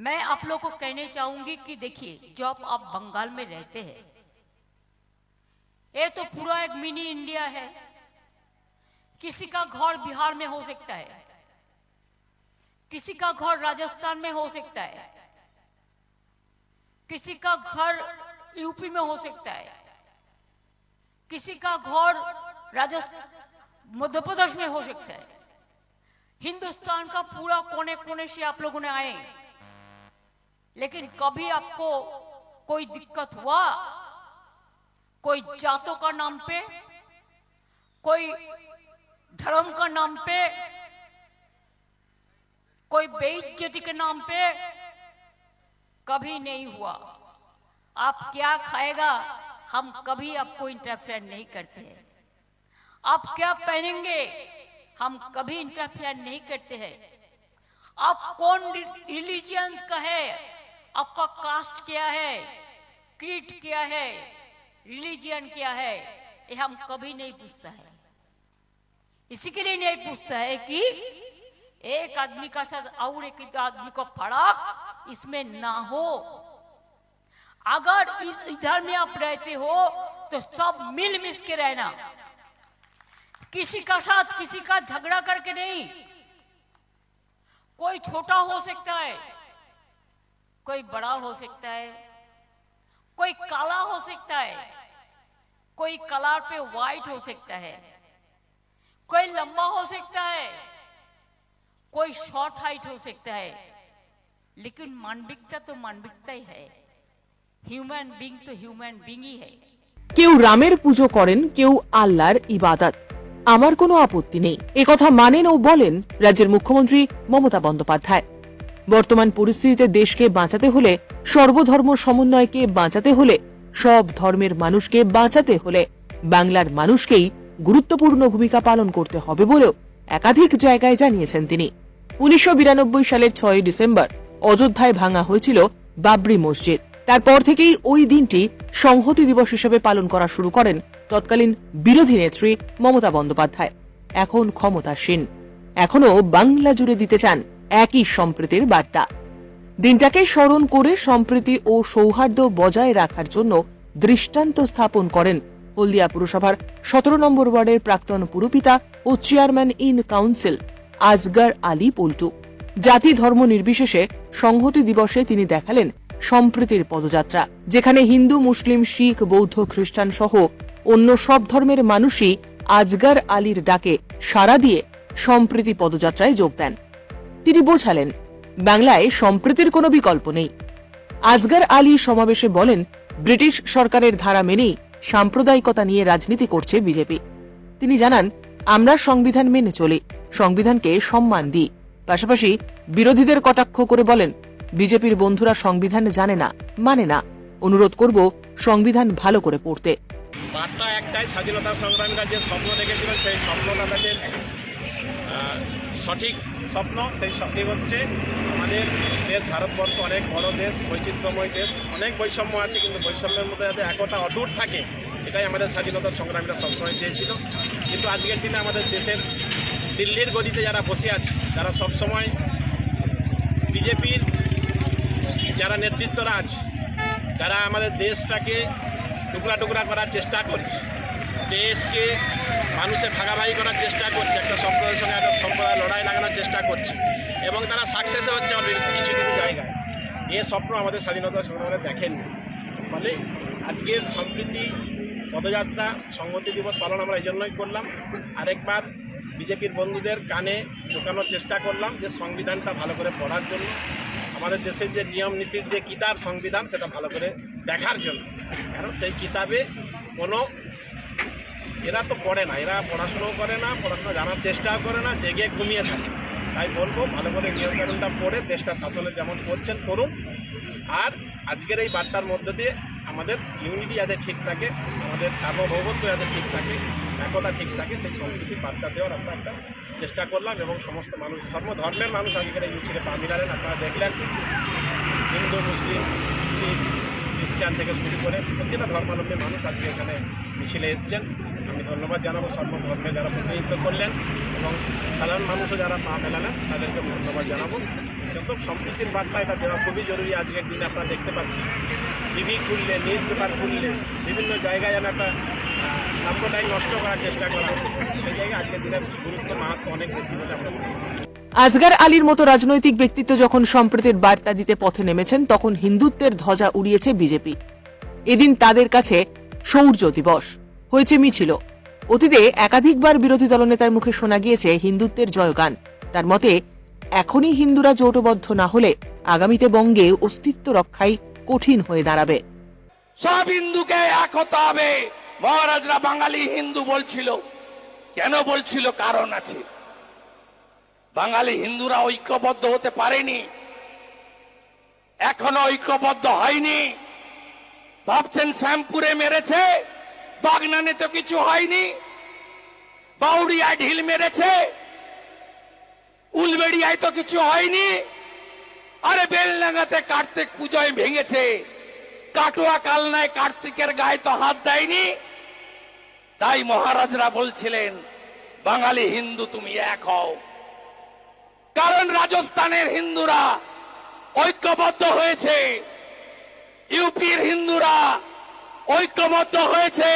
मैं आप लोग को कहने चाहूँगी कि देखिए जब आप बंगाल में रहते हैं, ये तो पूरा एक मिनी इंडिया है। किसी का घर बिहार में हो सकता है। किसी का घर राजस्थान में हो सकता है। किसी का घर यूपी में हो सकता है। किसी का घर राजस्थान मध्य प्रदेश में हो सकता है। हिंदुस्तान का पूरा कोने कोने से आप लोगों ने आए लेकिन कभी आपको कोई दिक्कत हुआ? कोई जातों का नाम पे? कोई धर्म का नाम पे? कोई बेइज्जती के नाम पे? कभी नहीं हुआ। आप क्या खाएगा, हम कभी आपको इंटरफेयर नहीं करते हैं। आप क्या पहनेंगे, हम कभी इंटरफेयर नहीं करते हैं। आप कौन रिलीजियंस का है? आपका कास्ट क्या है? क्रीड क्या है? रिलीजियन क्या है? ये हम कभी नहीं पूछता है। इसी के लिए नहीं पूछता है कि एक आदमी का साथ और एक आदमी को फ़र्क इसमें ना हो। अगर इस इधर में आप रहते हो तो सब मिल मिस के रहना। किसी का साथ किसी का झगड़ा करके नहीं। कोई छोटा हो सकता है। कोई बड़ा हो सकता है कोई काला हो सकता है कोई कलर पे व्हाइट हो सकता है कोई लंबा हो सकता है कोई शॉर्ट हाइट हो सकता है लेकिन मानविकता तो मानविकता ही है ह्यूमन बींग तो ह्यूमन बींग ही है কেউ রামের পুজো করেন কেউ আল্লাহর ইবাদত আমার কোনো আপত্তি নেই কথা মানেন ও বলেন রাজ্যের মুখ্যমন্ত্রী মমতা বন্দ্যোপাধ্যায় বর্তমান পরিস্থিতিতে দেশকে বাঁচাতে হলে, সর্বধর্ম সমন্বয়কে বাঁচাতে হলে, সব ধর্মের মানুষকে বাঁচাতে হলে, বাংলার মানুষকেই গুরুত্বপূর্ণ ভূমিকা পালন করতে হবে বলেও একাধিক জায়গায় জানিয়েছেন তিনি। উনিশশো বিরানব্বই সালের ছয় ডিসেম্বর অযোধ্যায় ভাঙা হয়েছিল বাবরি মসজিদ। তারপর থেকেই ওই দিনটি সংহতি দিবস হিসেবে পালন করা শুরু করেন তৎকালীন বিরোধী নেত্রী মমতা বন্দ্যোপাধ্যায়। এখন ক্ষমতাসীন। এখনও বাংলা জুড়ে দিতে চান একই সম্প্রীতির বার্তা। দিনটাকে স্মরণ করে সম্প্রীতি ও সৌহার্দ্য বজায় রাখার জন্য দৃষ্টান্ত স্থাপন করেন হলদিয়া পুরসভার সতেরো নম্বর ওয়ার্ডের প্রাক্তন পুরপিতা ও chairman in council Azgar Ali Paltu. জাতি ধর্ম নির্বিশেষে সংহতি দিবসে তিনি দেখালেন সম্প্রীতির পদযাত্রা, যেখানে হিন্দু, মুসলিম, শিখ, বৌদ্ধ, খ্রিস্টান সহ অন্য সব ধর্মের মানুষই আজগার আলীর ডাকে সাড়া দিয়ে সম্প্রীতি পদযাত্রায় যোগ দেন। তিনি বোঝালেন, বাংলায় সম্প্রীতির কোনো বিকল্প নেই। আজগার আলী সমাবেশে বলেন, ব্রিটিশ সরকারের ধারা মেনেই সাম্প্রদায়িকতা নিয়ে রাজনীতি করছে বিজেপি। তিনি জানান, আমরা সংবিধান মেনে চলি, সংবিধানকে সম্মান দিই। পাশাপাশি বিরোধীদের কটাক্ষ করে বলেন, বিজেপির বন্ধুরা সংবিধান জানে না মানে না। অনুরোধ করব, সংবিধান ভালো করে পড়তে। বার্তা একটাই, স্বাধীনতা সংগ্রামীরা যে স্বপ্ন দেখেছিল, সেই স্বপ্নটা সঠিক স্বপ্ন, সেই সঠিক হচ্ছে আমাদের দেশ, ভারতবর্ষ অনেক বড় দেশ, বৈচিত্র্যময় দেশ। অনেক বৈষম্য আছে, কিন্তু বৈষম্যের মধ্যে যাতে একতা অটুট থাকে, এটাই আমাদের স্বাধীনতা সংগ্রামীরা সবসময় চেয়েছিল। কিন্তু আজকের দিনে আমাদের দেশের দিল্লির গদিতে যারা বসে আছে, তারা সবসময় বিজেপির যারা নেতৃত্বরা আছে যারা আমাদের দেশটাকে টুকরা টুকরা করার চেষ্টা করছে। দেশকে মানুষের ভাগাভাগি করার চেষ্টা করছে, একটা সম্প্রদায়ের সঙ্গে একটা সম্প্রদায় লড়াই লাগানোর চেষ্টা করছে এবং তারা সাকসেসও হচ্ছে আমাদের কিছু কিছু জায়গায়। এ স্বপ্ন আমাদের স্বাধীনতা সংগ্রামে দেখেননি। ফলে আজকের সম্প্রীতি পদযাত্রা, সংহতি দিবস পালন আমরা এই জন্যই করলাম। আরেকবার বিজেপির বন্ধুদের কানে ঢোকানোর চেষ্টা করলাম যে সংবিধানটা ভালো করে পড়ার জন্য, আমাদের দেশের যে নিয়ম নীতির যে কিতাব সংবিধান সেটা ভালো করে দেখার জন্য। কারণ সেই কিতাবে কোনো এরা তো পড়ে না, এরা পড়াশুনোও করে না, পড়াশোনা জানার চেষ্টাও করে না, জেগে ঘুমিয়ে থাকে। তাই বলব, ভালো করে নিয়মকানুনটা পড়ে দেশটা শাসনে যেমন করছেন করুন। আর আজকের এই বার্তার মধ্য দিয়ে আমাদের ইউনিটি যাতে ঠিক থাকে, আমাদের সার্বভৌমত্ব যাতে ঠিক থাকে, একতা ঠিক থাকে, সেই সংস্কৃতি বার্তা দেওয়ার আমরা একটা চেষ্টা করলাম এবং সমস্ত মানুষ, ধর্ম, ধর্মের মানুষ আজকের এই মিছিলে পা মিলালেন। আপনারা দেখলেন, হিন্দু, মুসলিম, শিখ, খ্রিস্টান থেকে শুরু করে প্রতিটা ধর্মাবলম্বী মানুষ আজকে এখানে মিছিলে এসছেন। আমি ধন্যবাদ জানাব সর্বধর্মে যারা প্রতিনিধিত্ব করলেন এবং সাধারণ মানুষও যারা পা মেলালেন, তাদেরকে ধন্যবাদ জানাব। যত সম্প্রীতির বার্তা এটা দেওয়া খুবই জরুরি আজকের দিনে আপনারা দেখতে পাচ্ছি। টিভি খুললে, নিউজ পেপার খুললে, বিভিন্ন জায়গায় যেন একটা সাম্প্রদায়িক নষ্ট করার চেষ্টা করা সেই জায়গায় আজকের দিনের গুরুত্ব মাহাত্ম অনেক বেশি বলে আমরা আজগার আলীর মতো রাজনৈতিক ব্যক্তিত্ব যখন সম্প্রীতির বার্তা দিতে পথে নেমেছেন, তখন হিন্দুত্বের ধ্বজা উড়িয়েছে বিজেপি। এদিন তাদের কাছে শৌর্য দিবস। হয়েছে মিছিল। অতীতে একাধিকবার বিরোধী দলনেতার মুখে শোনা গিয়েছে হিন্দুত্বের জয়গান। তার মতে, এখনই হিন্দুরা জোটবদ্ধ না হলে আগামীতে বঙ্গে অস্তিত্ব রক্ষাই কঠিন হয়ে দাঁড়াবে। সব হিন্দুকে এক হতে হবে। মহারাজরা বাঙালি হিন্দু বলছিল। কেন বলছিল? কারণ আছে। বাঙালি হিন্দুরা ঐক্যবদ্ধ হতে পারেনি। এখনও ঐক্যবদ্ধ হয়নি। ভাবছেন শ্যামপুরে মেরেছে। বাগনানে তো কিছু হয়নি। বাউরিয়ায় ঢিল মেরেছে। উলবেড়িয়ায় তো কিছু হয়নি। আরে বেলডাঙ্গাতে কার্তিক পুজোয় ভেঙেছে। কাটোয়া কালনায় কার্তিকের গায়ে তো হাত দেয়নি। তাই মহারাজরা বলছিলেন, বাঙালি হিন্দু তুমি এক হও। কারণ রাজস্থানের হিন্দুরা ঐক্যবদ্ধ হয়েছে। ইউপির হিন্দুরা ঐক্যবদ্ধ হয়েছে।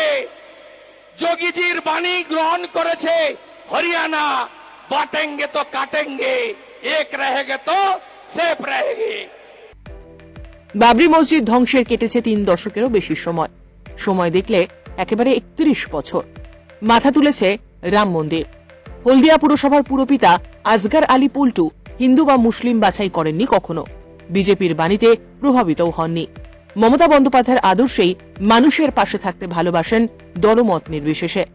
যোগীজির বাণী গ্রহণ করেছে হরিয়ানা। বাটেঙ্গে তো কাটেঙ্গে, এক রহেগে তো সেফ রহেগে। বাবরি মসজিদ ধ্বংসের কেটেছে তিন দশকেরও বেশি সময়। সময় দেখলে একেবারে একত্রিশ বছর। মাথা তুলেছে রাম মন্দির। হলদিয়া পুরসভার পুরপিতা আজগার আলী পুল্টু হিন্দু বা মুসলিম বাছাই করেননি কখনো। বিজেপির বাণীতে প্রভাবিতও হননি। মমতা বন্দ্যোপাধ্যায়ের আদর্শেই মানুষের পাশে থাকতে ভালোবাসেন দলমত নির্বিশেষে।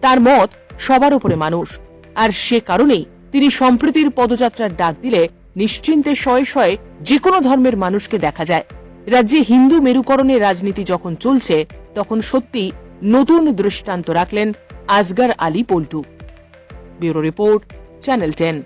তার মত সবার উপরে মানুষ। আর সে কারণেই তিনি সম্প্রীতির পদযাত্রার ডাক দিলে নিশ্চিন্তে শয়ে শয়ে যে কোনো ধর্মের মানুষকে দেখা যায়। রাজ্যে হিন্দু মেরুকরণের রাজনীতি যখন চলছে, তখন সত্যি নতুন দৃষ্টান্ত রাখলেন Azgar Ali Paltu. Bureau report, channel ten.